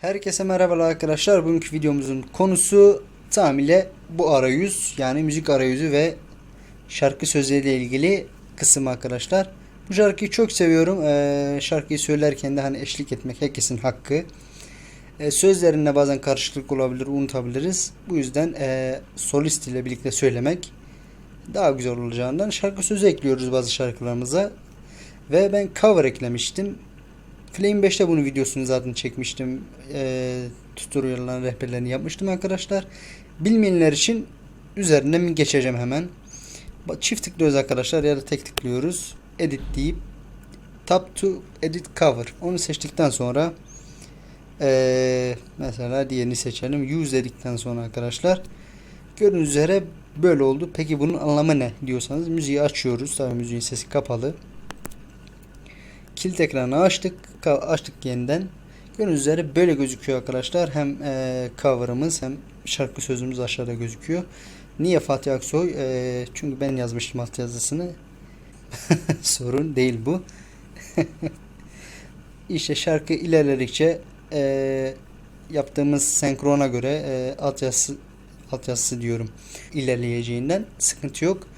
Herkese merhabalar arkadaşlar. Bugünkü videomuzun konusu tamamıyla bu arayüz yani müzik arayüzü ve şarkı sözleriyle ilgili kısım arkadaşlar. Bu şarkıyı çok seviyorum. Ee, şarkıyı söylerken de hani eşlik etmek herkesin hakkı. Ee, sözlerinde bazen karışıklık olabilir, unutabiliriz. Bu yüzden e, solist ile birlikte söylemek daha güzel olacağından şarkı sözü ekliyoruz bazı şarkılarımıza. Ve ben cover eklemiştim. Flame 5'te bunun videosunu zaten çekmiştim. E, tutorial'ların rehberlerini yapmıştım arkadaşlar. Bilmeyenler için üzerinden geçeceğim hemen. Çift tıklıyoruz arkadaşlar ya da tek tıklıyoruz. Edit deyip Tap to Edit Cover. Onu seçtikten sonra e, mesela diğerini seçelim. Use dedikten sonra arkadaşlar gördüğünüz üzere böyle oldu. Peki bunun anlamı ne diyorsanız müziği açıyoruz. Tabii müziğin sesi kapalı. Kilit ekranı açtık. Açtık yeniden. Gördüğünüz üzere böyle gözüküyor arkadaşlar. Hem e, cover'ımız hem şarkı sözümüz aşağıda gözüküyor. Niye Fatih Aksoy? E, çünkü ben yazmıştım alt yazısını. Sorun değil bu. işte şarkı ilerledikçe e, yaptığımız senkrona göre e, alt yazısı alt yazısı diyorum ilerleyeceğinden sıkıntı yok.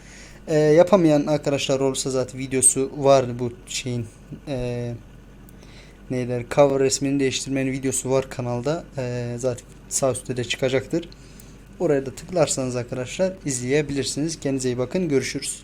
E, yapamayan arkadaşlar olursa zaten videosu vardı bu şeyin e, neyler cover resmini değiştirmenin videosu var kanalda. E, zaten sağ üstte de çıkacaktır. Oraya da tıklarsanız arkadaşlar izleyebilirsiniz. Kendinize iyi bakın. Görüşürüz.